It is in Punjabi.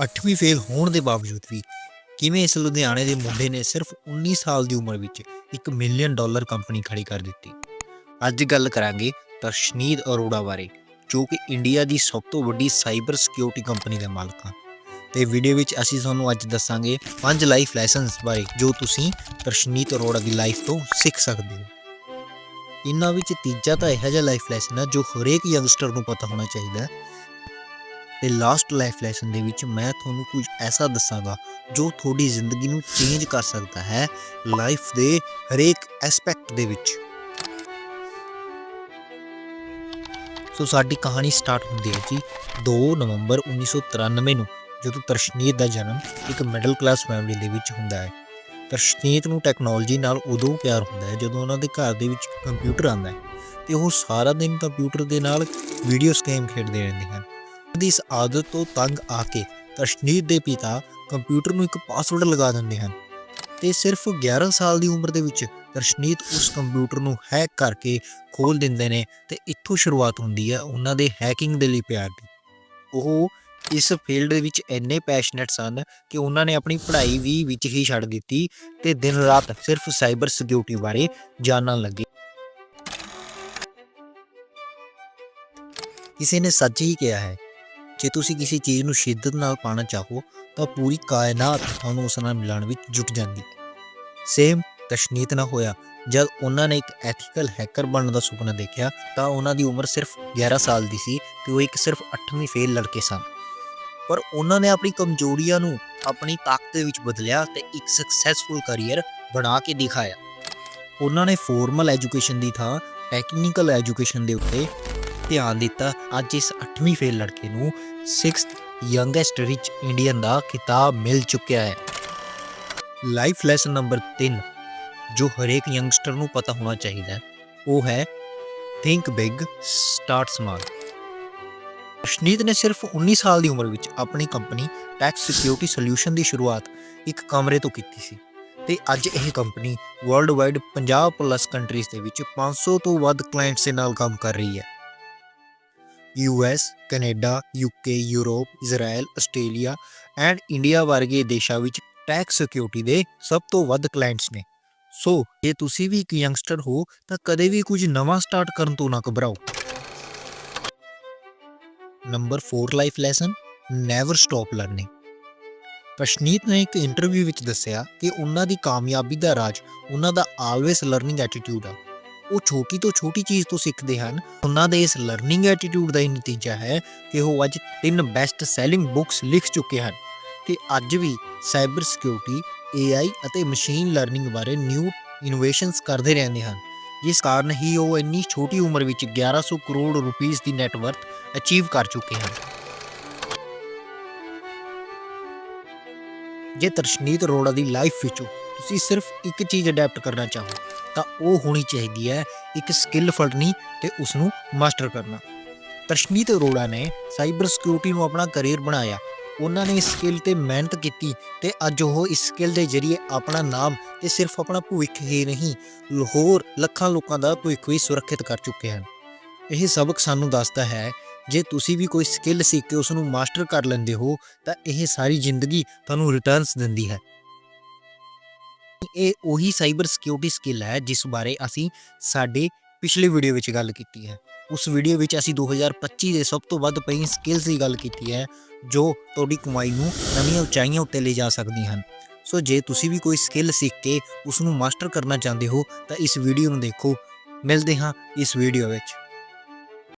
8ਵੀਂ ਫੇਲ ਹੋਣ ਦੇ ਬਾਵਜੂਦ ਵੀ ਕਿਵੇਂ ਇਸ ਲੁਧਿਆਣੇ ਦੇ ਮੁੰਡੇ ਨੇ ਸਿਰਫ 19 ਸਾਲ ਦੀ ਉਮਰ ਵਿੱਚ ਇੱਕ ਮਿਲੀਅਨ ਡਾਲਰ ਕੰਪਨੀ ਖੜੀ ਕਰ ਦਿੱਤੀ। ਅੱਜ ਗੱਲ ਕਰਾਂਗੇ ਤਰਸ਼ਨੀਦ ਅਰੋੜਾ ਬਾਰੇ, ਜੋ ਕਿ ਇੰਡੀਆ ਦੀ ਸਭ ਤੋਂ ਵੱਡੀ ਸਾਈਬਰ ਸਿਕਿਉਰਿਟੀ ਕੰਪਨੀ ਦੇ ਮਾਲਕ ਹਨ। ਤੇ ਵੀਡੀਓ ਵਿੱਚ ਅਸੀਂ ਤੁਹਾਨੂੰ ਅੱਜ ਦੱਸਾਂਗੇ ਪੰਜ ਲਾਈਫ ਲੈਸਨਸ ਬਾਰੇ, ਜੋ ਤੁਸੀਂ ਤਰਸ਼ਨੀਤ ਅਰੋੜਾ ਦੀ ਲਾਈਫ ਤੋਂ ਸਿੱਖ ਸਕਦੇ ਹੋ। ਇਹਨਾਂ ਵਿੱਚ ਤੀਜਾ ਤਾਂ ਇਹੋ ਜਿਹਾ ਲਾਈਫ ਲੈਸਨ ਹੈ ਜੋ ਹਰੇਕ ਯੰਗਸਟਰ ਨੂੰ ਪਤਾ ਹੋਣਾ ਚਾਹੀਦਾ ਹੈ ਤੇ ਲਾਸਟ ਲਾਈਫ ਲੈਸਨ ਦੇ ਵਿੱਚ ਮੈਂ ਤੁਹਾਨੂੰ ਕੁਝ ਐਸਾ ਦੱਸਾਂਗਾ ਜੋ ਤੁਹਾਡੀ ਜ਼ਿੰਦਗੀ ਨੂੰ ਚੇਂਜ ਕਰ ਸਕਦਾ ਹੈ ਲਾਈਫ ਦੇ ਹਰੇਕ ਐਸਪੈਕਟ ਦੇ ਵਿੱਚ। ਸੋ ਸਾਡੀ ਕਹਾਣੀ ਸਟਾਰਟ ਹੁੰਦੀ ਹੈ ਜੀ 2 ਨਵੰਬਰ 1993 ਨੂੰ, ਜਦੋਂ ਤਰਸ਼ਨੀਤ ਦਾ ਜਨਮ ਇੱਕ ਮਿਡਲ ਕਲਾਸ ਫੈਮਿਲੀ ਦੇ ਵਿੱਚ ਹੁੰਦਾ ਹੈ। ਤਰਸ਼ਨੀਤ ਨੂੰ ਟੈਕਨੋਲੋਜੀ ਨਾਲ ਉਦੋਂ ਪਿਆਰ ਹੁੰਦਾ ਹੈ ਜਦੋਂ ਉਹਨਾਂ ਦੇ ਘਰ ਦੇ ਵਿੱਚ ਕੰਪਿਊਟਰ ਆਉਂਦਾ ਹੈ ਤੇ ਉਹ ਸਾਰਾ ਦਿਨ ਕੰਪਿਊਟਰ ਦੇ ਨਾਲ ਵੀਡੀਓਸ ਗੇਮ ਖੇਡਦੇ ਰਹਿੰਦੇ ਹਨ। ਦੀ ਇਸ ਆਦਤ ਤੋਂ ਤੰਗ ਆ ਕੇ ਤਰਸ਼ਨੀਤ ਦੇ ਪਿਤਾ ਕੰਪਿਊਟਰ ਨੂੰ ਇੱਕ ਪਾਸਵਰਡ ਲਗਾ ਦਿੰਦੇ ਹਨ ਤੇ ਸਿਰਫ 11 ਸਾਲ ਦੀ ਉਮਰ ਦੇ ਵਿੱਚ ਦਰਸ਼ਨੀਤ ਉਸ ਕੰਪਿਊਟਰ ਨੂੰ ਹੈਕ ਕਰਕੇ ਖੋਲ ਦਿੰਦੇ ਨੇ ਤੇ ਇੱਥੋਂ ਸ਼ੁਰੂਆਤ ਹੁੰਦੀ ਹੈ ਉਹਨਾਂ ਦੇ ਹੈਕਿੰਗ ਦੇ ਲਈ ਪਿਆਰ ਦੀ। ਉਹ ਇਸ ਫੀਲਡ ਵਿੱਚ ਇੰਨੇ ਪੈਸ਼ਨੇਟ ਸਨ ਕਿ ਉਹਨਾਂ ਨੇ ਆਪਣੀ ਪੜ੍ਹਾਈ ਵੀ ਵਿੱਚ ਹੀ ਛੱਡ ਦਿੱਤੀ ਤੇ ਦਿਨ ਰਾਤ ਸਿਰਫ ਸਾਈਬਰ ਸਿਕਿਉਰਿਟੀ ਬਾਰੇ ਜਾਣਨ ਲੱਗੇ। ਕਿਸੇ ਨੇ ਸੱਚ ਹੀ ਕਿਹਾ ਹੈ ਜੇ ਤੁਸੀਂ ਕਿਸੇ ਚੀਜ਼ ਨੂੰ ਸ਼ਿੱਦਤ ਨਾਲ ਪਾਣਾ ਚਾਹੋ, ਤਾਂ ਪੂਰੀ ਕਾਇਨਾਤ ਤੁਹਾਨੂੰ ਉਸ ਨਾਲ ਮਿਲਣ ਵਿੱਚ ਜੁਟ ਜਾਂਦੀ। ਸੇਮ ਤਸ਼ਨੀਤ ਨਾ ਹੋਇਆ, ਜਦ ਉਹਨਾਂ ਨੇ ਇੱਕ ਐਥੀਕਲ ਹੈਕਰ ਬਣਨ ਦਾ ਸੁਪਨਾ ਦੇਖਿਆ, ਤਾਂ ਉਹਨਾਂ ਦੀ ਉਮਰ ਸਿਰਫ 11 ਸਾਲ ਦੀ ਸੀ ਤੇ ਉਹ ਇੱਕ ਸਿਰਫ 8ਵੀਂ ਫੇਲ ਲੜਕੇ ਸਨ। ਪਰ ਉਹਨਾਂ ਨੇ ਆਪਣੀ ਕਮਜ਼ੋਰੀਆਂ ਨੂੰ ਆਪਣੀ ਤਾਕਤ ਦੇ ਵਿੱਚ ਬਦਲਿਆ ਤੇ ਇੱਕ ਸਕਸੈਸਫੁਲ ਕੈਰੀਅਰ ਬਣਾ ਕੇ ਦਿਖਾਇਆ। ਉਹਨਾਂ ਨੇ ਫਾਰਮਲ ਐਜੂਕੇਸ਼ਨ ਦੀ ਥਾਂ ਟੈਕਨੀਕਲ ਐਜੂਕੇਸ਼ਨ ਦੇ ਉੱਤੇ ਧਿਆਨ ਦਿੱਤਾ, ਅੱਜ ਇਸ 8ਵੀਂ ਫੇਲ ਲੜਕੇ ਨੂੰ 6th ਯੰਗੈਸਟ ਰਿਚ ਇੰਡੀਅਨ ਦਾ ਖਿਤਾਬ ਮਿਲ ਚੁੱਕਿਆ ਹੈ। ਲਾਈਫ ਲੈਸਨ ਨੰਬਰ 3 ਜੋ ਹਰੇਕ ਯੰਗਸਟਰ ਨੂੰ ਪਤਾ ਹੋਣਾ ਚਾਹੀਦਾ ਹੈ, ਉਹ ਹੈ think big start small Ashneet ਨੇ ਸਿਰਫ 19 ਸਾਲ ਦੀ ਉਮਰ ਵਿੱਚ ਆਪਣੀ ਕੰਪਨੀ ਟੈਕਸ ਸਿਕਿਉਰਿਟੀ ਸੋਲਿਊਸ਼ਨ ਦੀ ਸ਼ੁਰੂਆਤ ਇੱਕ ਕਮਰੇ ਤੋਂ ਕੀਤੀ ਸੀ ਤੇ ਅੱਜ ਇਹ company world wide 50 plus countries ਦੇ ਵਿੱਚ 500 ਤੋਂ ਵੱਧ ਕਲਾਇੰਟਸ ਦੇ ਨਾਲ ਕੰਮ ਕਰ ਰਹੀ ਹੈ। US Canada UK Europe Israel Australia and India ਵਰਗੇ ਦੇਸ਼ਾਂ ਵਿੱਚ ਟੈਕਸ ਸਿਕਿਉਰਿਟੀ ਦੇ ਸਭ ਤੋਂ ਵੱਧ ਕਲਾਇੰਟਸ ਨੇ। ਸੋ, ਜੇ ਤੁਸੀਂ ਵੀ ਇੱਕ ਯੰਗਸਟਰ ਹੋ, ਤਾਂ ਕਦੇ ਵੀ ਕੁਝ ਨਵਾਂ ਸਟਾਰਟ ਕਰਨ ਤੋਂ ਨਾ ਘਬਰਾਓ। Number 4 life lesson, never stop learning. Prashneet ਨੇ ਇੱਕ ਇੰਟਰਵਿਊ ਵਿੱਚ ਦੱਸਿਆ ਕਿ ਉਹਨਾਂ ਦੀ ਕਾਮਯਾਬੀ ਦਾ ਰਾਜ, ਉਹਨਾਂ ਦਾ ਆਲਵੇਸ ਲਰਨਿੰਗ ਐਟੀਟਿਊਡ ਆ। ਉਹ ਛੋਟੀ ਤੋਂ ਛੋਟੀ ਚੀਜ਼ ਤੋਂ ਸਿੱਖਦੇ ਹਨ। ਉਹਨਾਂ ਦੇ ਇਸ ਲਰਨਿੰਗ ਐਟੀਟਿਊਡ ਦਾ ਹੀ ਨਤੀਜਾ ਹੈ ਕਿ ਉਹ ਅੱਜ ਤਿੰਨ ਬੈਸਟ ਸੈਲਿੰਗ ਬੁੱਕਸ ਲਿਖ ਚੁੱਕੇ ਹਨ ਤੇ ਅੱਜ ਵੀ ਸਾਈਬਰ ਸਿਕਿਉਰਿਟੀ AI ਅਤੇ ਮਸ਼ੀਨ ਲਰਨਿੰਗ ਬਾਰੇ ਨਿਊ ਇਨੋਵੇਸ਼ਨਸ ਕਰਦੇ ਰਹਿੰਦੇ ਹਨ। ਜਿਸ ਕਾਰਨ ਹੀ ਉਹ ਇੰਨੀ ਛੋਟੀ ਉਮਰ ਵਿੱਚ 1100 ਕਰੋੜ ਰੁਪਈਸ ਦੀ ਨੈਟਵਰਥ ਅਚੀਵ ਕਰ ਚੁੱਕੇ ਹਨ। ਜੇ ਤਰਸ਼ਨੀਤ ਅਰੋੜਾ ਦੀ ਲਾਈਫ ਵਿੱਚੋਂ ਤੁਸੀਂ ਸਿਰਫ ਇੱਕ ਚੀਜ਼ ਅਡਾਪਟ ਕਰਨਾ ਚਾਹੋ ਤਾਂ ਉਹ ਹੋਣੀ ਚਾਹੀਦੀ ਹੈ ਇੱਕ ਸਕਿੱਲ ਫੜਨੀ ਤੇ ਉਸ ਨੂੰ ਮਾਸਟਰ ਕਰਨਾ। ਤਰਸ਼ਨੀਤ ਅਰੋੜਾ ਨੇ ਸਾਈਬਰ ਸਿਕਿਉਰਿਟੀ ਨੂੰ ਆਪਣਾ ਕੈਰੀਅਰ ਬਣਾਇਆ। ਉਹਨਾਂ ਨੇ ਇਸ ਸਕਿੱਲ ਤੇ ਮਿਹਨਤ ਕੀਤੀ ਤੇ ਅੱਜ ਉਹ ਇਸ ਸਕਿੱਲ ਦੇ ਜ਼ਰੀਏ ਆਪਣਾ ਨਾਮ ਤੇ ਸਿਰਫ ਆਪਣਾ ਭਵਿੱਖ ਹੀ ਨਹੀਂ ਲਾਹੌਰ ਲੱਖਾਂ ਲੋਕਾਂ ਦਾ ਭਵਿੱਖ ਵੀ ਸੁਰੱਖਿਅਤ ਕਰ ਚੁੱਕੇ ਹਨ। ਇਹ ਸਬਕ ਸਾਨੂੰ ਦੱਸਦਾ ਹੈ, ਜੇ ਤੁਸੀਂ ਵੀ ਕੋਈ ਸਕਿੱਲ ਸਿੱਖ ਕੇ ਉਸ ਨੂੰ ਮਾਸਟਰ ਕਰ ਲੈਂਦੇ ਹੋ, ਤਾਂ ਇਹ ਸਾਰੀ ਜ਼ਿੰਦਗੀ ਤੁਹਾਨੂੰ ਰਿਟਰਨਸ ਦਿੰਦੀ ਹੈ। ਇਹ ਉਹੀ ਸਾਈਬਰ ਸਿਕਿਉਰਿਟੀ ਸਕਿੱਲ ਹੈ ਜਿਸ ਬਾਰੇ ਅਸੀਂ ਸਾਡੇ ਪਿਛਲੇ ਵੀਡੀਓ ਵਿੱਚ ਗੱਲ ਕੀਤੀ ਹੈ। ਉਸ ਵੀਡੀਓ ਵਿੱਚ ਅਸੀਂ 2025 ਦੇ ਸਭ ਤੋਂ ਵੱਧ ਪਈ ਸਕਿੱਲਸ ਦੀ ਗੱਲ ਕੀਤੀ ਹੈ, ਜੋ ਤੁਹਾਡੀ ਕਮਾਈ ਨੂੰ ਨਵੀਆਂ ਉਚਾਈਆਂ ਉੱਤੇ ਲੈ ਜਾ ਸਕਦੀਆਂ ਹਨ। ਸੋ ਜੇ ਤੁਸੀਂ ਵੀ ਕੋਈ ਸਕਿੱਲ ਸਿੱਖ ਕੇ ਉਸ ਨੂੰ ਮਾਸਟਰ ਕਰਨਾ ਚਾਹੁੰਦੇ ਹੋ, ਤਾਂ ਇਸ ਵੀਡੀਓ ਨੂੰ ਦੇਖੋ। ਮਿਲਦੇ ਹਾਂ ਇਸ ਵੀਡੀਓ ਵਿੱਚ।